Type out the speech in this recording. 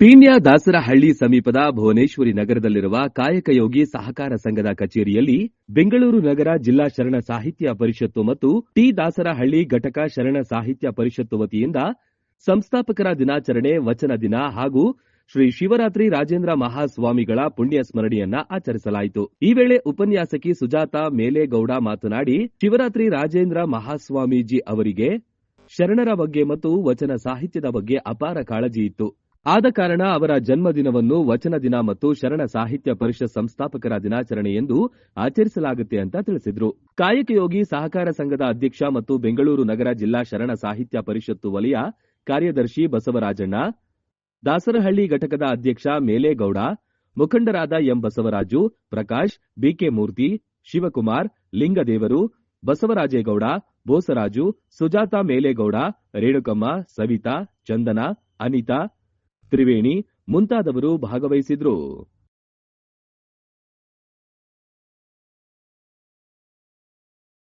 ಪೀಣ್ಯ ದಾಸರಹಳ್ಳಿ ಸಮೀಪದ ಭುವನೇಶ್ವರಿ ನಗರದಲ್ಲಿರುವ ಕಾಯಕಯೋಗಿ ಸಹಕಾರ ಸಂಘದ ಕಚೇರಿಯಲ್ಲಿ ಬೆಂಗಳೂರು ನಗರ ಜಿಲ್ಲಾ ಶರಣ ಸಾಹಿತ್ಯ ಪರಿಷತ್ತು ಮತ್ತು ಟಿ ದಾಸರಹಳ್ಳಿ ಘಟಕ ಶರಣ ಸಾಹಿತ್ಯ ಪರಿಷತ್ತು ವತಿಯಿಂದ ಸಂಸ್ಥಾಪಕರ ದಿನಾಚರಣೆ, ವಚನ ದಿನ ಹಾಗೂ ಶ್ರೀ ಶಿವರಾತ್ರಿ ರಾಜೇಂದ್ರ ಮಹಾಸ್ವಾಮಿಗಳ ಪುಣ್ಯ ಸ್ಮರಣೆಯನ್ನ ಆಚರಿಸಲಾಯಿತು. ಈ ವೇಳೆ ಉಪನ್ಯಾಸಕಿ ಸುಜಾತ ಮೇಲೇಗೌಡ ಮಾತನಾಡಿ, ಶಿವರಾತ್ರಿ ರಾಜೇಂದ್ರ ಮಹಾಸ್ವಾಮೀಜಿ ಅವರಿಗೆ ಶರಣರ ಬಗ್ಗೆ ಮತ್ತು ವಚನ ಸಾಹಿತ್ಯದ ಬಗ್ಗೆ ಅಪಾರ ಕಾಳಜಿ ಇತ್ತು. ಆದ ಕಾರಣ ಅವರ ಜನ್ಮದಿನವನ್ನು ವಚನ ದಿನ ಮತ್ತು ಶರಣ ಸಾಹಿತ್ಯ ಪರಿಷತ್ ಸಂಸ್ಥಾಪಕರ ದಿನಾಚರಣೆ ಎಂದು ಆಚರಿಸಲಾಗುತ್ತೆ ಅಂತ ತಿಳಿಸಿದ್ರು. ಕಾಯಕಯೋಗಿ ಸಹಕಾರ ಸಂಘದ ಅಧ್ಯಕ್ಷ ಮತ್ತು ಬೆಂಗಳೂರು ನಗರ ಜಿಲ್ಲಾ ಶರಣ ಸಾಹಿತ್ಯ ಪರಿಷತ್ತು ವಲಯ ಕಾರ್ಯದರ್ಶಿ ಬಸವರಾಜಣ್ಣ, ದಾಸರಹಳ್ಳಿ ಘಟಕದ ಅಧ್ಯಕ್ಷ ಮೇಲೇಗೌಡ, ಮುಖಂಡರಾದ M Basavaraju, Prakash, B K Murthy, Shivakumar, Lingadevaru, Basavarajegowda, Bosaraju, Sujatha Melegowda, Renukamma, Savitha, Chandana, Anitha Triveni ಮುಂತಾದವರು ಭಾಗವಹಿಸಿದ್ರು.